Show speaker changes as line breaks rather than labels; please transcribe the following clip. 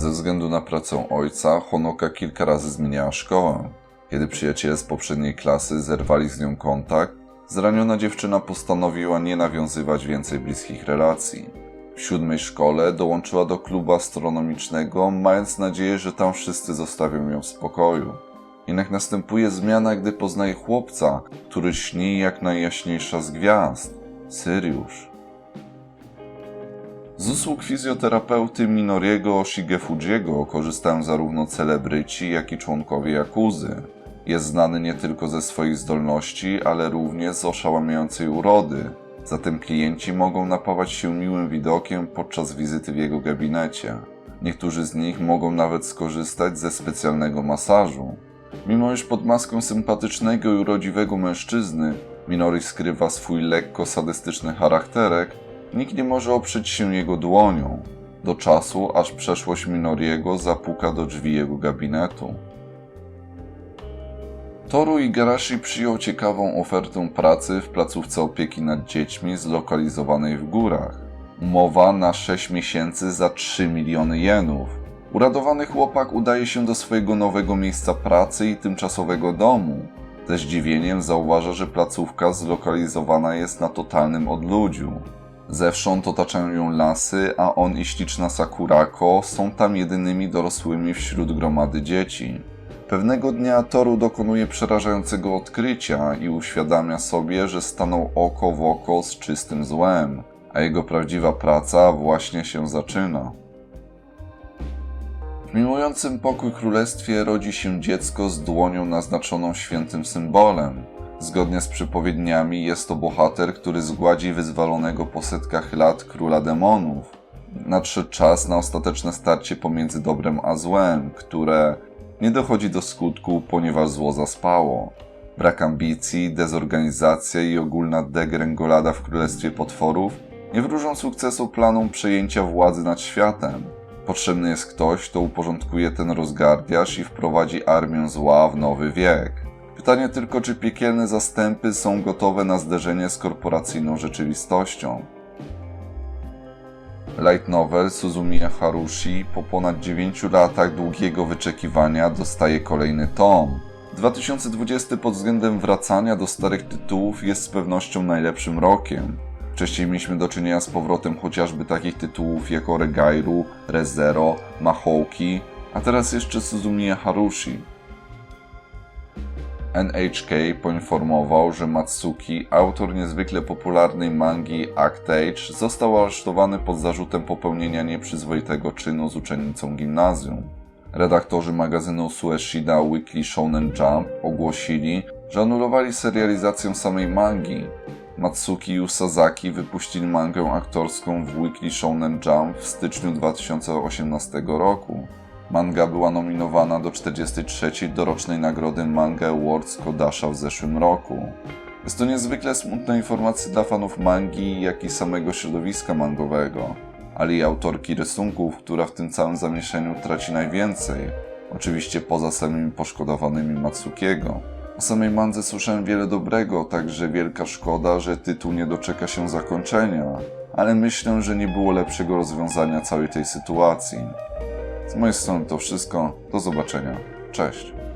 Ze względu na pracę ojca, Honoka kilka razy zmieniała szkołę. Kiedy przyjaciele z poprzedniej klasy zerwali z nią kontakt, zraniona dziewczyna postanowiła nie nawiązywać więcej bliskich relacji. W siódmej szkole dołączyła do klubu astronomicznego, mając nadzieję, że tam wszyscy zostawią ją w spokoju. Jednak następuje zmiana, gdy poznaje chłopca, który śni jak najjaśniejsza z gwiazd Syriusz. Z usług fizjoterapeuty Minoriego Shigefujiego korzystają zarówno celebryci, jak i członkowie Jakuzy. Jest znany nie tylko ze swoich zdolności, ale również z oszałamiającej urody. Zatem klienci mogą napawać się miłym widokiem podczas wizyty w jego gabinecie. Niektórzy z nich mogą nawet skorzystać ze specjalnego masażu. Mimo iż pod maską sympatycznego i urodziwego mężczyzny Minori skrywa swój lekko sadystyczny charakterek, nikt nie może oprzeć się jego dłonią, do czasu aż przeszłość Minoriego zapuka do drzwi jego gabinetu. Toru Igarashi przyjął ciekawą ofertę pracy w placówce opieki nad dziećmi zlokalizowanej w górach. Umowa na 6 miesięcy za 3 miliony jenów. Uradowany chłopak udaje się do swojego nowego miejsca pracy i tymczasowego domu. Ze zdziwieniem zauważa, że placówka zlokalizowana jest na totalnym odludziu. Zewsząd otaczają ją lasy, a on i śliczna Sakurako są tam jedynymi dorosłymi wśród gromady dzieci. Pewnego dnia Toru dokonuje przerażającego odkrycia i uświadamia sobie, że stanął oko w oko z czystym złem, a jego prawdziwa praca właśnie się zaczyna. W miłującym pokój królestwie rodzi się dziecko z dłonią naznaczoną świętym symbolem. Zgodnie z przypowiedniami jest to bohater, który zgładzi wyzwalonego po setkach lat króla demonów. Nadszedł czas na ostateczne starcie pomiędzy dobrem a złem, które nie dochodzi do skutku, ponieważ zło zaspało. Brak ambicji, dezorganizacja i ogólna degrengolada w królestwie potworów nie wróżą sukcesu planom przejęcia władzy nad światem. Potrzebny jest ktoś, kto uporządkuje ten rozgardiaż i wprowadzi armię zła w nowy wiek. Pytanie tylko, czy piekielne zastępy są gotowe na zderzenie z korporacyjną rzeczywistością. Light novel Suzumiya Harushi po ponad 9 latach długiego wyczekiwania dostaje kolejny tom. 2020 pod względem wracania do starych tytułów jest z pewnością najlepszym rokiem. Wcześniej mieliśmy do czynienia z powrotem chociażby takich tytułów jak Oregairu, ReZero, Mahouki, a teraz jeszcze Suzumiya Harushi. NHK poinformował, że Matsuki, autor niezwykle popularnej mangi Actage, został aresztowany pod zarzutem popełnienia nieprzyzwoitego czynu z uczennicą gimnazjum. Redaktorzy magazynu Sueshida Weekly Shonen Jump ogłosili, że anulowali serializację samej mangi. Matsuki i Sasaki wypuścili mangę aktorską w Weekly Shonen Jump w styczniu 2018 roku. Manga była nominowana do 43. dorocznej nagrody Manga Awards Kodasha w zeszłym roku. Jest to niezwykle smutna informacja dla fanów mangi, jak i samego środowiska mangowego, ale i autorki rysunków, która w tym całym zamieszaniu traci najwięcej. Oczywiście poza samymi poszkodowanymi Matsukiego. O samej mandze słyszałem wiele dobrego, także wielka szkoda, że tytuł nie doczeka się zakończenia, ale myślę, że nie było lepszego rozwiązania całej tej sytuacji. Z mojej strony to wszystko. Do zobaczenia. Cześć.